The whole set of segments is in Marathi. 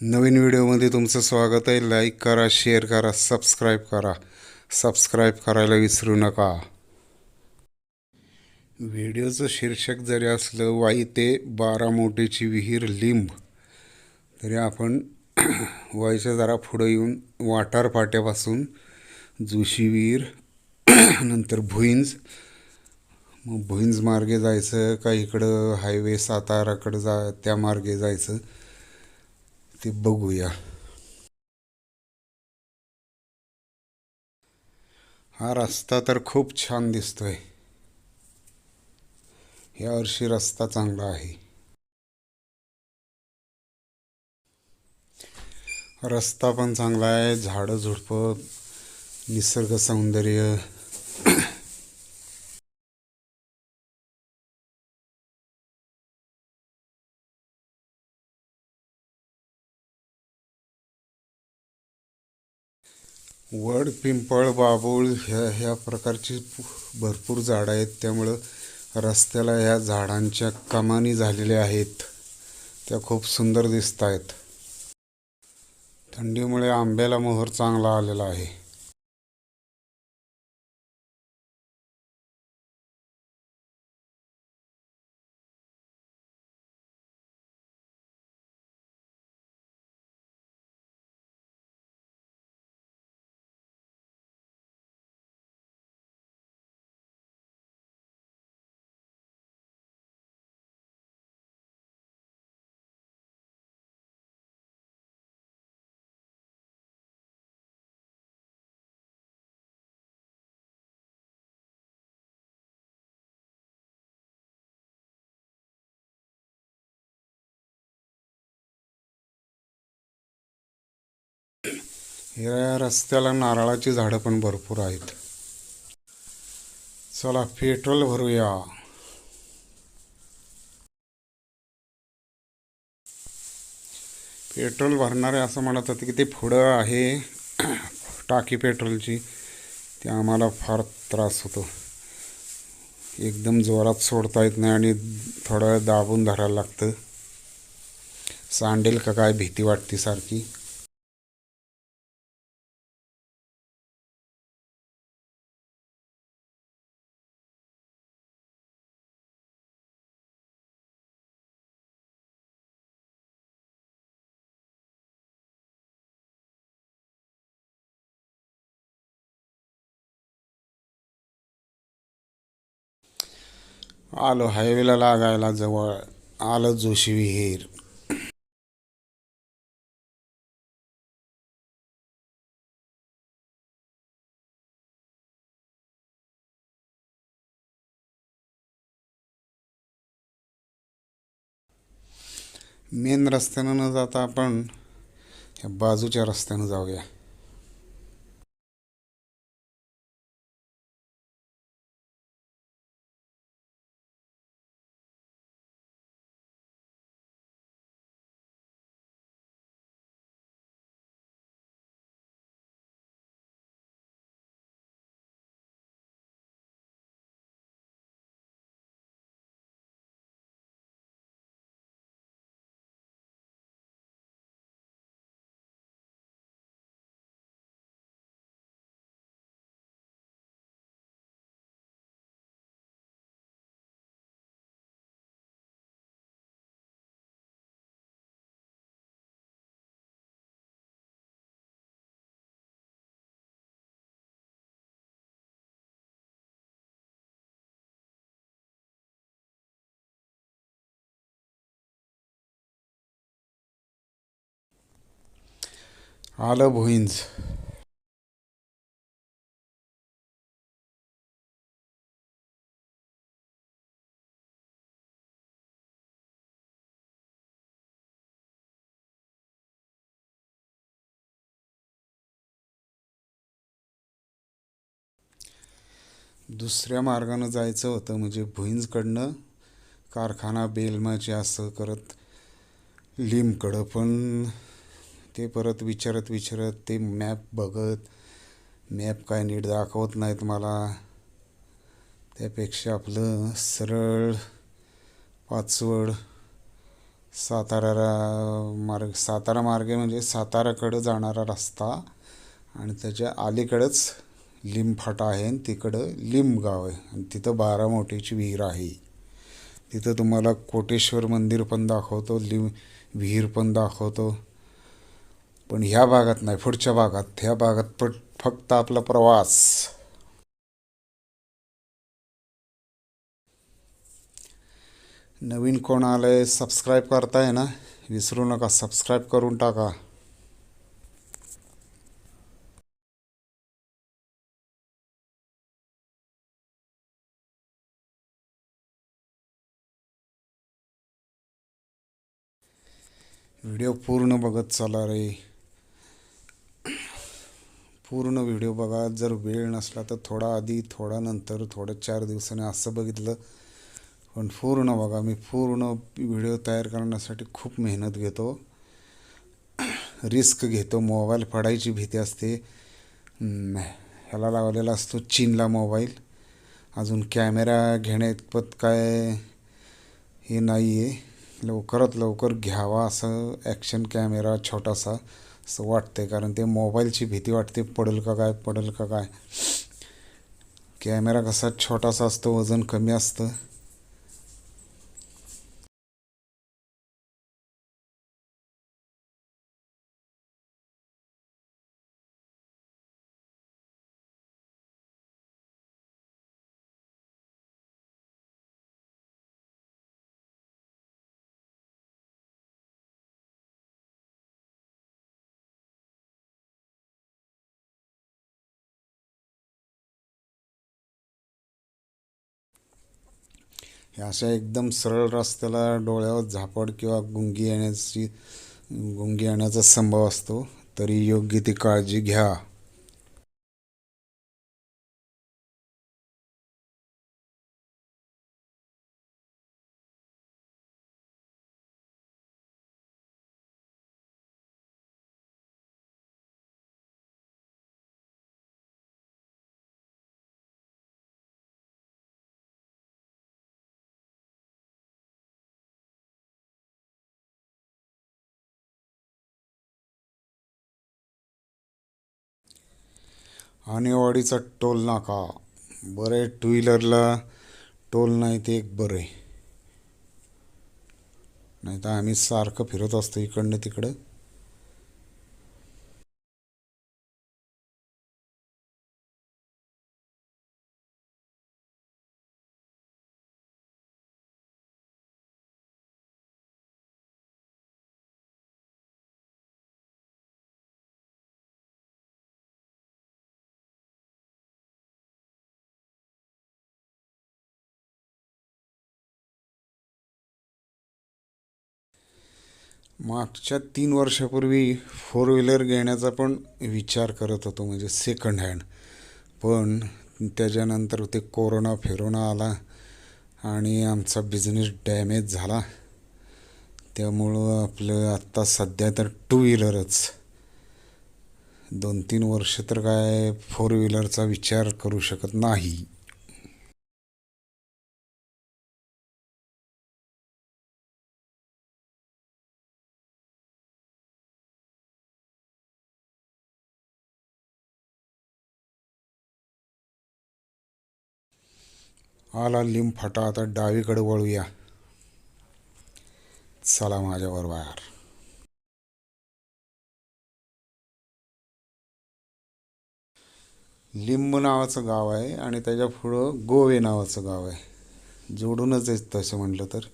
नवीन व्हिडिओमध्ये तुमचं स्वागत आहे. लाईक करा शेअर करा सबस्क्राईब करा. सबस्क्राईब करायला विसरू नका. व्हिडिओचं शीर्षक जरी असलं वाई ते बारामोटेची विहीर लिंब तरी आपण वाईच्या जरा पुढं येऊन वाटार फाट्यापासून जोशी विहीर नंतर भुईंज. मग भुईंज मार्गे जायचं का इकडं हायवे साताराकडं जा त्या मार्गे जायचं. ते बघूया. हा रस्ता तर खूप छान दिसतोय. यावर्षी रस्ता चांगला आहे. रस्ता पण चांगला आहे. झाडं झुडपं निसर्ग सौंदर्य वड पिंपळ बाबूळ ह्या ह्या प्रकारची भरपूर झाडं आहेत. त्यामुळं रस्त्याला ह्या झाडांच्या कमानी झालेल्या आहेत. त्या खूप सुंदर दिसत आहेत थंडीमुळे आंब्याला मोहर चांगला आलेला आहे. या रस्त्याला नारळाची झाडं पण भरपूर आहेत. चला पेट्रोल भरूया. पेट्रोल भरणारे असं म्हणत होते की ते पुढं आहे टाकी पेट्रोलची. ते आम्हाला फार त्रास होतो. एकदम जोरात सोडता येत नाही आणि थोडं दाबून धरायला लागतं. सांडेल का काय भीती वाटते सारखी. आलो हायवेला लागायला जवळ आलं जोशी विहीर. मेन रस्त्यानं न जाता आपण ह्या बाजूच्या रस्त्यानं जाऊया. आलं भुईंज दुसऱ्या मार्गानं जायचं होतं म्हणजे भुईंजकडनं कारखाना बेलमाची असं करत लिमकडं पण ते परत विचारत विचारत ते मॅप बघत. मॅप काय नीट दाखवत नाहीत मला. त्यापेक्षा आपलं सरळ पाचवड सातारा मार्ग सातारा मार्गे म्हणजे साताराकडं जाणारा रस्ता आणि त्याच्या अलीकडंच लिंबफाटा आहे आणि तिकडं लिंबगाव आहे आणि तिथं बारामोटीची विहीर आहे. तिथं तुम्हाला कोटेश्वर मंदिर पण दाखवतो लिंब विहीर पण दाखवतो. पण ह्या भागात नाही पुढच्या भागात. ह्या भागात पण फक्त आपला प्रवास. नवीन कोण आलंय सबस्क्राईब करताय ना? विसरू नका सबस्क्राईब करून टाका. व्हिडिओ पूर्ण बघत चला रे. पूर्ण व्हिडिओ बघा. जर वेळ नसला तर थोडा आधी थोडा नंतर थोडं चार दिवसाने असं बघितलं. पण पूर्ण बघा. मी पूर्ण व्हिडिओ तयार करण्यासाठी खूप मेहनत घेतो. रिस्क घेतो. मोबाईल पडायची भीती असते. ह्याला लावलेला असतो चीनला मोबाईल. अजून कॅमेरा घेण्याइतपत काय हे नाही आहे लवकरात लवकर घ्यावा असं ॲक्शन कॅमेरा छोटासा. असं वाटतंय कारण ते मोबाईलची भीती वाटते पडेल का काय पडेल का काय. कॅमेरा कसा छोटासा असतो वजन कमी असतं. हे अशा एकदम सरळ रस्त्याला डोळ्यावर झापड किंवा गुंगी येण्याची गुंगी येण्याचा संभव असतो. तरी योग्य ती काळजी घ्या. आणेवाडीचा टोल नाका. बरं आहे टू व्हीलरला टोल नाही ते एक बरं. आहे नाही तर आम्ही सारखं फिरत असतो इकडनं तिकडं. मागच्या तीन वर्षापूर्वी फोर व्हीलर घेण्याचा पण विचार करत होतो म्हणजे सेकंड हँड पण त्याच्यानंतर ते कोरोना फिरोना आला आणि आमचा बिझनेस डॅमेज झाला. त्यामुळं आपलं आत्ता सध्या तर टू व्हीलरच दोन तीन वर्ष तर काय फोर व्हीलरचा विचार करू शकत नाही. आला लिंब फाटा आता डावीकडे वळूया. चला माझ्याबरोबर लिंब नावाचं गाव आहे आणि त्याच्या पुढं गोवे नावाचं गाव आहे. जोडूनच आहे तसं म्हटलं तर.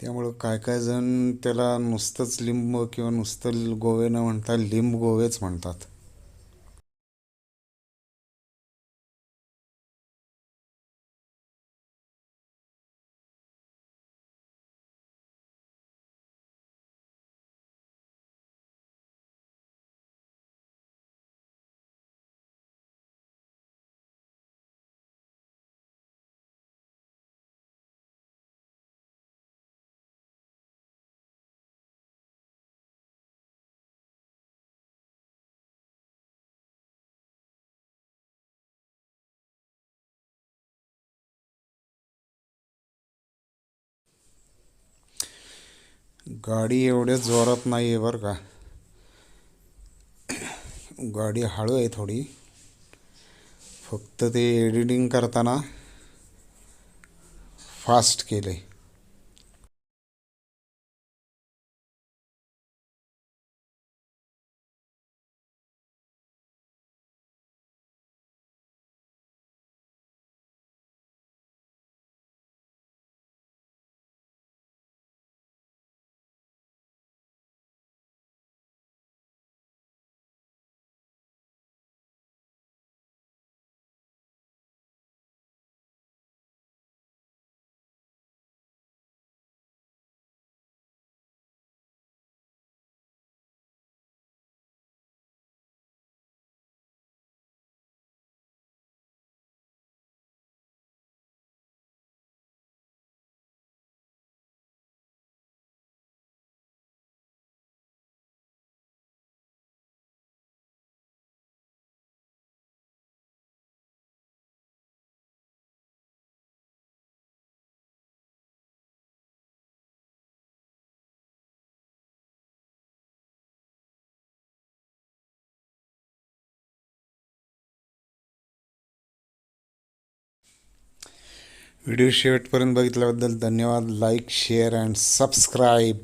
त्यामुळं काय काय जण त्याला नुसतंच लिंब किंवा नुसतं गोवे न म्हणता लिंब गोवेच म्हणतात. गाडी एवढ्या जोरात नाही आहे बरं का. गाडी हळू आहे थोडी. फक्त ते एडिटिंग करताना फास्ट केलं आहे व्हिडिओ शेवटपर्यंत बघितल्याबद्दल धन्यवाद. Like share and subscribe